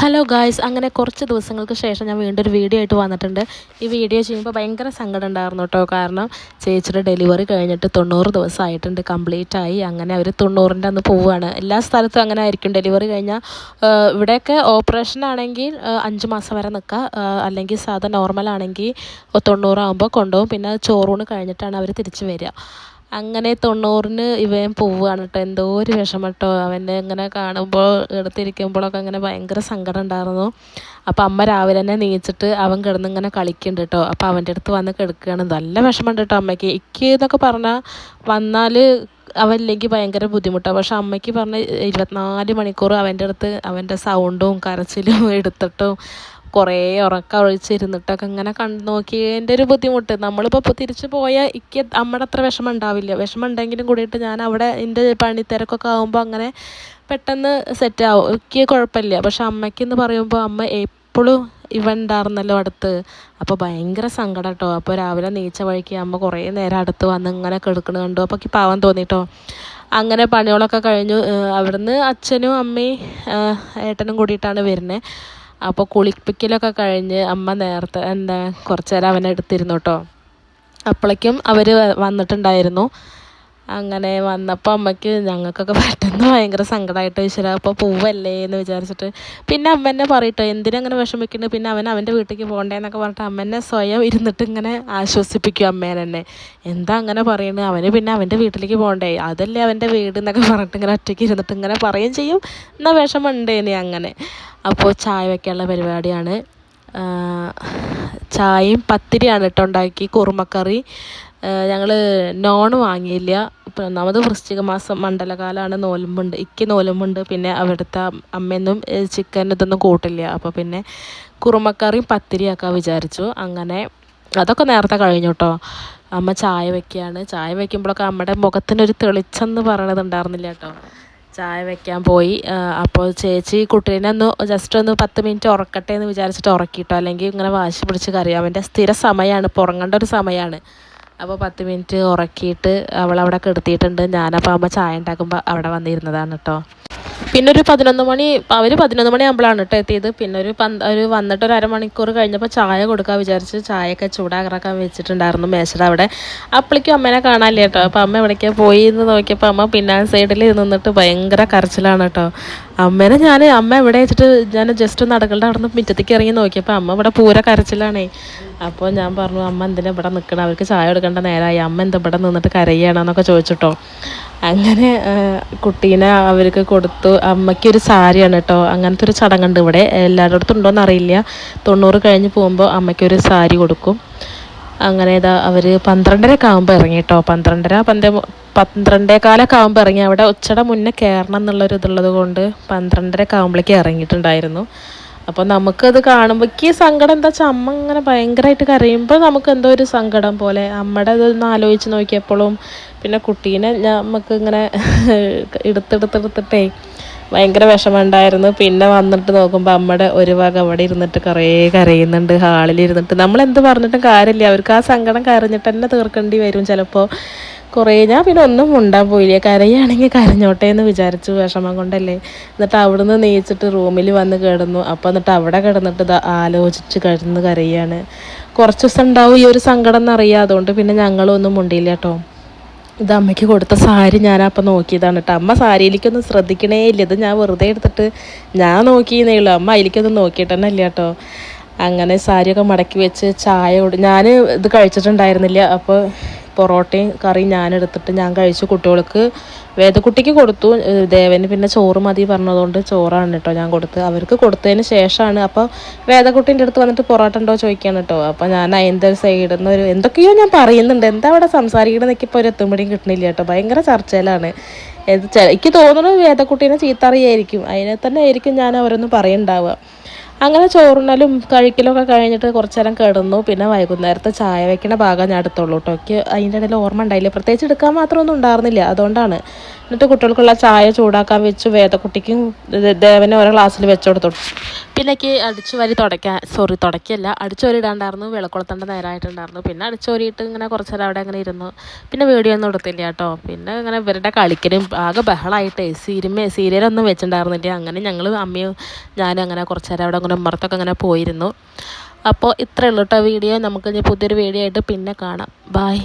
Hello guys അങ്ങനെ കുറച്ച് ദിവസങ്ങൾക്ക് ശേഷം ഞാൻ വീണ്ടും ഒരു വീഡിയോ ആയിട്ട് വന്നിട്ടുണ്ട്. ഈ വീഡിയോ ചെയ്യുമ്പോൾ ഭയങ്കര സങ്കടം ഉണ്ടായിരുന്നു കേട്ടോ കാരണം ചേച്ചിയുടെ ഡെലിവറി കഴിഞ്ഞിട്ട് തൊണ്ണൂറ് ദിവസമായിട്ടുണ്ട്. കംപ്ലീറ്റ് ആയി. അങ്ങനെ അവർ തൊണ്ണൂറിന്റെ അന്ന് പോവുകയാണ്. എല്ലാ സ്ഥലത്തും അങ്ങനെ ആയിരിക്കും. ഡെലിവറി കഴിഞ്ഞാൽ ഇവിടെയൊക്കെ ഓപ്പറേഷൻ ആണെങ്കിൽ അഞ്ച് മാസം വരെ നിൽക്കുക അല്ലെങ്കിൽ സാധാ നോർമൽ ആണെങ്കിൽ തൊണ്ണൂറാകുമ്പോൾ കൊണ്ടുപോകും. പിന്നെ ചോറൂണ് കഴിഞ്ഞിട്ടാണ് അവർ തിരിച്ച് വരിക. അങ്ങനെ തൊണ്ണൂറിന് ഇവൻ പോവുകയാണ് കേട്ടോ എന്തോ ഒരു വിഷമം കേട്ടോ അവനെ ഇങ്ങനെ കാണുമ്പോൾ എടുത്തിരിക്കുമ്പോഴൊക്കെ അങ്ങനെ ഭയങ്കര സങ്കടം ഉണ്ടായിരുന്നു. അപ്പോൾ അമ്മ രാവിലെ തന്നെ നീച്ചിട്ട് അവൻ കിടന്ന് ഇങ്ങനെ കളിക്കുന്നുണ്ട് കേട്ടോ അപ്പോൾ അവന്റെ അടുത്ത് വന്ന് കിടക്കുകയാണ്. നല്ല വിഷമമുണ്ട് കേട്ടോ അമ്മയ്ക്ക്. ഇക്ക് എന്നൊക്കെ പറഞ്ഞാൽ വന്നാൽ അവനില്ലെങ്കിൽ ഭയങ്കര ബുദ്ധിമുട്ടാണ് പക്ഷെ അമ്മയ്ക്ക് പറഞ്ഞ ഇരുപത്തിനാല് മണിക്കൂർ അവന്റെ അടുത്ത് അവന്റെ സൗണ്ടും കരച്ചിലും എടുത്തിട്ടും കുറേ ഉറക്കം ഒഴിച്ചിരുന്നിട്ടൊക്കെ ഇങ്ങനെ കണ്ടു നോക്കിയതിന്റെ ഒരു ബുദ്ധിമുട്ട് നമ്മളിപ്പോൾ തിരിച്ചു പോയാൽ ഇക്ക് അമ്മയുടെ അത്ര വിഷമം ഉണ്ടാവില്ല വിഷമം ഉണ്ടെങ്കിലും കൂടിയിട്ട് ഞാൻ അവിടെ എന്റെ പണിത്തിരക്കൊക്കെ ആകുമ്പോൾ അങ്ങനെ പെട്ടെന്ന് സെറ്റ് ആവും എനിക്ക് കുഴപ്പമില്ല പക്ഷെ അമ്മയ്ക്കെന്ന് പറയുമ്പോൾ അമ്മ എപ്പോഴും ഇവൻ ഉണ്ടായിരുന്നല്ലോ അടുത്ത്. അപ്പോൾ ഭയങ്കര സങ്കടം കേട്ടോ അപ്പോൾ രാവിലെ നീച്ച വഴിക്ക് അമ്മ കുറേ നേരം അടുത്ത് വന്ന് ഇങ്ങനെ കിടക്കണ കണ്ടു. അപ്പോൾ എനിക്ക് പാവം തോന്നിട്ടോ. അങ്ങനെ പണികളൊക്കെ കഴിഞ്ഞു. അവിടുന്ന് അച്ഛനും അമ്മയും ഏട്ടനും കൂടിയിട്ടാണ് വരുന്നത് അപ്പോൾ കുളിപ്പിക്കലൊക്കെ കഴിഞ്ഞ് അമ്മ നേരത്തെ എന്താ കുറച്ച് നേരം അവനെ എടുത്തിരുന്നു കേട്ടോ അപ്പോഴേക്കും അവർ വന്നിട്ടുണ്ടായിരുന്നു. അങ്ങനെ വന്നപ്പോൾ അമ്മയ്ക്ക് ഞങ്ങൾക്കൊക്കെ പെട്ടെന്ന് ഭയങ്കര സങ്കടമായിട്ട് ഈശ്വര അപ്പോൾ പോവല്ലേ? എന്ന് വിചാരിച്ചിട്ട്. പിന്നെ അമ്മ എന്നെ പറയട്ടോ എന്തിനങ്ങനെ വിഷമിക്കുന്നത് പിന്നെ അവൻ അവന്റെ വീട്ടിലേക്ക് പോകണ്ടേന്നൊക്കെ പറഞ്ഞിട്ട് അമ്മ സ്വയം ഇരുന്നിട്ട് ഇങ്ങനെ ആശ്വസിപ്പിക്കും അമ്മേനെ തന്നെ എന്താ അങ്ങനെ പറയുന്നത് അവന് പിന്നെ അവന്റെ വീട്ടിലേക്ക് പോകണ്ടേ? അതല്ലേ അവന്റെ വീട് എന്നൊക്കെ പറഞ്ഞിട്ട് ഇങ്ങനെ ഒറ്റയ്ക്ക് ഇരുന്നിട്ട് ഇങ്ങനെ പറയുകയും ചെയ്യും. എന്നാൽ വിഷമമുണ്ടേനെ അങ്ങനെ. അപ്പോൾ ചായ വയ്ക്കാനുള്ള പരിപാടിയാണ്. ചായയും പത്തിരിയാണ് കേട്ടോ ഉണ്ടാക്കി കുറുമക്കറി. ഞങ്ങൾ നോൺ വാങ്ങിയില്ല. ഇപ്പം ഒന്നാമത് വൃശ്ചിക മാസം മണ്ഡലകാലമാണ് നോലമ്പുണ്ട് ഇക്ക് നോലമ്പുണ്ട് പിന്നെ അവിടുത്തെ അമ്മയൊന്നും ചിക്കൻ ഇതൊന്നും കൂട്ടില്ല. അപ്പോൾ പിന്നെ കുറുമക്കറിയും പത്തിരിയാക്കാൻ വിചാരിച്ചു. അങ്ങനെ അതൊക്കെ നേരത്തെ കഴിഞ്ഞു കേട്ടോ അമ്മ ചായ വെക്കുകയാണ് ചായ വയ്ക്കുമ്പോഴൊക്കെ അമ്മയുടെ മുഖത്തിനൊരു തെളിച്ചെന്ന് പറയണത് ഉണ്ടായിരുന്നില്ല കേട്ടോ ചായ വെക്കാൻ പോയി. അപ്പോൾ ചേച്ചി കുട്ടീനെ ഒന്ന് ജസ്റ്റ് ഒന്ന് പത്ത് മിനിറ്റ് ഉറക്കട്ടെ എന്ന് വിചാരിച്ചിട്ട് ഉറക്കിയിട്ടോ അല്ലെങ്കിൽ ഇങ്ങനെ വാശി പിടിച്ച് കറിയാം അവന്റെ സ്ഥിര സമയമാണ് ഇപ്പോൾ ഉറങ്ങേണ്ട ഒരു സമയമാണ് അപ്പോൾ പത്ത് മിനിറ്റ് ഉറക്കിയിട്ട് അവളവിടെ കിടത്തിയിട്ടുണ്ട്. ഞാനപ്പോൾ അമ്മ ചായ ഉണ്ടാക്കുമ്പോൾ അവിടെ വന്നിരുന്നതാണ് കേട്ടോ. പിന്നെ ഒരു പതിനൊന്ന് മണി അവർ പതിനൊന്ന് മണിയാകുമ്പോഴാണ് കേട്ടോ എത്തിയത്. പിന്നെ ഒരു പന്ത ഒരു വന്നിട്ട് ഒരു അരമണിക്കൂർ കഴിഞ്ഞപ്പോൾ ചായ കൊടുക്കാൻ വിചാരിച്ച് ചായയൊക്കെ ചൂടാക്കാൻ വെച്ചിട്ടുണ്ടായിരുന്നു മേശയുടെ അവിടെ. അപ്പോഴേക്കും അമ്മേനെ കാണാനില്ല കേട്ടോ അപ്പോൾ അമ്മ എവിടേക്കാണ് പോയി എന്ന് നോക്കിയപ്പോൾ അമ്മ പിന്നെ സൈഡിൽ നിന്നിട്ട് ഭയങ്കര കരച്ചിലാണ് കേട്ടോ അമ്മേനെ ഞാൻ അമ്മ എവിടെ വെച്ചിട്ട് ഞാൻ ജസ്റ്റ് ഒന്ന് അടുക്കളുടെ അവിടെ നിന്ന് മുറ്റത്തേക്ക് ഇറങ്ങി നോക്കിയപ്പോൾ അമ്മ ഇവിടെ പൂര കരച്ചിലാണേ. അപ്പോൾ ഞാൻ പറഞ്ഞു അമ്മ എന്തിനാ ഇവിടെ നിൽക്കണം അവർക്ക് ചായ കൊടുക്കേണ്ട നേരമായി അമ്മ എന്താ ഇവിടെ നിന്നിട്ട് കരയണമെന്നൊക്കെ ചോദിച്ചിട്ടോ. അങ്ങനെ കുട്ടീനെ അവർക്ക് കൊടുത്തു. അമ്മയ്ക്കൊരു സാരിയാണ് കേട്ടോ അങ്ങനത്തെ ഒരു ചടങ്ങുണ്ട് ഇവിടെ. എല്ലാവരുടെ അടുത്തും ഉണ്ടോയെന്ന് അറിയില്ല തൊണ്ണൂറ് കഴിഞ്ഞ് പോകുമ്പോൾ അമ്മയ്ക്കൊരു സാരി കൊടുക്കും. അങ്ങനെ ഇതാ അവർ പന്ത്രണ്ടരയൊക്കെ ആകുമ്പോൾ ഇറങ്ങി കേട്ടോ പന്ത്രണ്ടര പന്തേ പന്ത്രണ്ടേകാലൊക്കെ ആകുമ്പോൾ ഇറങ്ങി. അവിടെ ഉച്ചയുടെ മുന്നേ കയറണം എന്നുള്ളൊരു ഇതുള്ളത് കൊണ്ട് പന്ത്രണ്ടരയൊക്കെ ആകുമ്പോഴേക്കും ഇറങ്ങിയിട്ടുണ്ടായിരുന്നു. അപ്പോൾ നമുക്കത് കാണുമ്പോഴേക്ക് സങ്കടം എന്താ വെച്ചാൽ അമ്മ ഇങ്ങനെ ഭയങ്കരമായിട്ട് കരയുമ്പോൾ നമുക്ക് എന്തോ ഒരു സങ്കടം പോലെ. അമ്മയുടെ ഇതൊന്ന് ആലോചിച്ച് നോക്കിയപ്പോഴും പിന്നെ കുട്ടീനെ നമുക്ക് ഇങ്ങനെ എടുത്തെടുത്തെടുത്തിട്ടേ ഭയങ്കര വിഷമമുണ്ടായിരുന്നു പിന്നെ വന്നിട്ട് നോക്കുമ്പോൾ അമ്മയുടെ ഒരു വക അവിടെ ഇരുന്നിട്ട് കുറേ കരയുന്നുണ്ട് ഹാളിലിരുന്നിട്ട്. നമ്മൾ എന്ത് പറഞ്ഞിട്ടും കാര്യമില്ല. അവർക്ക് ആ സങ്കടം കരഞ്ഞിട്ട് തന്നെ തീർക്കേണ്ടി വരും ചിലപ്പോൾ കുറേ ഞാൻ പിന്നെ ഒന്നും മുണ്ടാൻ പോയില്ല. കരയാണെങ്കിൽ കരഞ്ഞോട്ടെ എന്ന് വിചാരിച്ചു വിഷമം കൊണ്ടല്ലേ. എന്നിട്ട് അവിടെ നിന്ന് നീച്ചിട്ട് റൂമിൽ വന്ന് കിടന്നു. അപ്പോൾ എന്നിട്ട് അവിടെ കിടന്നിട്ട് ഇത് ആലോചിച്ച് കിടന്ന് കരയാണ്. കുറച്ച് ദിവസം ഉണ്ടാവും ഈ ഒരു സങ്കടം എന്നറിയാം. അതുകൊണ്ട് പിന്നെ ഞങ്ങളൊന്നും മുണ്ടിയില്ല കേട്ടോ. ഇത് അമ്മയ്ക്ക് കൊടുത്ത സാരി ഞാൻ അപ്പം നോക്കിയതാണ് കേട്ടോ. അമ്മ സാരിയിലേക്കൊന്നും ശ്രദ്ധിക്കണേ ഇല്ല. ഇത് ഞാൻ വെറുതെ എടുത്തിട്ട് ഞാൻ നോക്കിയെന്നേ ഉള്ളൂ. അമ്മ അതിലേക്കൊന്നും നോക്കിയിട്ട് തന്നെ ഇല്ല കേട്ടോ. അങ്ങനെ സാരിയൊക്കെ മടക്കി വെച്ച് ചായ ഞാൻ ഇത് കഴിച്ചിട്ടുണ്ടായിരുന്നില്ല. അപ്പോൾ പൊറോട്ടയും കറിയും ഞാനെടുത്തിട്ട് ഞാൻ കഴിച്ചു. കുട്ടികൾക്ക് വേദക്കുട്ടിക്ക് കൊടുത്തു. ദേവന് പിന്നെ ചോറ് മതി പറഞ്ഞതുകൊണ്ട് ചോറാണ് കേട്ടോ ഞാൻ കൊടുത്ത് അവർക്ക് കൊടുത്തതിന് ശേഷമാണ്. അപ്പോൾ വേദക്കുട്ടീന്റെ അടുത്ത് വന്നിട്ട് പൊറോട്ട ഉണ്ടോ ചോദിക്കുകയാണ് കേട്ടോ. അപ്പോൾ ഞാൻ അതിന്റെ സൈഡിൽ നിന്ന് ഒരു എന്തൊക്കെയോ ഞാൻ പറയുന്നുണ്ട്. എന്താ അവിടെ സംസാരിക്കണമെന്നൊക്കെ ഇപ്പോൾ ഒരു എത്തുമ്പോഴും കിട്ടണില്ല കേട്ടോ. ഭയങ്കര ചർച്ചയിലാണ്. എനിക്ക് തോന്നുന്നു വേദക്കുട്ടീനെ ചീത്തറിയായിരിക്കും. അതിനെ തന്നെ ആയിരിക്കും ഞാൻ അവരൊന്നും പറയുന്നുണ്ടാവുക അങ്ങനെ ചോറുണ്ണലും കഴിക്കലൊക്കെ കഴിഞ്ഞിട്ട് കുറച്ച് നേരം കിടന്നു. പിന്നെ വൈകുന്നേരത്തെ ചായ വയ്ക്കണ ഭാഗം ഞാൻ എടുത്തുള്ളൂ കേട്ടോ എനിക്ക് അതിന്റെ ഇടയിൽ ഓർമ്മ ഉണ്ടായില്ല. പ്രത്യേകിച്ച് എടുക്കാൻ മാത്രമൊന്നും ഉണ്ടായിരുന്നില്ല. അതുകൊണ്ടാണ് എന്നിട്ട് കുട്ടികൾക്കുള്ള ചായ ചൂടാക്കാൻ വെച്ചു. വേദക്കുട്ടിക്കും ദേവനെ ഓരോ ഗ്ലാസ്സിൽ വെച്ചു കൊടുത്തു. പിന്നെ എനിക്ക് അടിച്ചു വരി തുടയ്ക്കാൻ സോറി തുടയ്ക്കല്ല. അടിച്ചു വാരി ഇടാണ്ടായിരുന്നു വിളക്കുളത്തേണ്ട നേരമായിട്ടുണ്ടായിരുന്നു പിന്നെ അടിച്ചു വാരിയിട്ട് ഇങ്ങനെ കുറച്ച് നേരം അവിടെ അങ്ങനെ ഇരുന്നു. പിന്നെ വീഡിയോ ഒന്നും എടുത്തില്ല കേട്ടോ. പിന്നെ ഇങ്ങനെ ഇവരുടെ കളിക്കലും ആകെ ബഹളമായിട്ട് സിനിമ സീരിയലൊന്നും വെച്ചിട്ടുണ്ടായിരുന്നില്ല. അങ്ങനെ ഞങ്ങൾ അമ്മയും ഞാനും അങ്ങനെ കുറച്ച് നേരം അവിടെ അങ്ങനെ ഉമ്മറത്തൊക്കെ അങ്ങനെ പോയിരുന്നു. അപ്പോൾ ഇത്രയേ ഉള്ളൂ കേട്ടോ വീഡിയോ. നമുക്ക് പുതിയൊരു വീഡിയോ ആയിട്ട് പിന്നെ കാണാം. ബായ്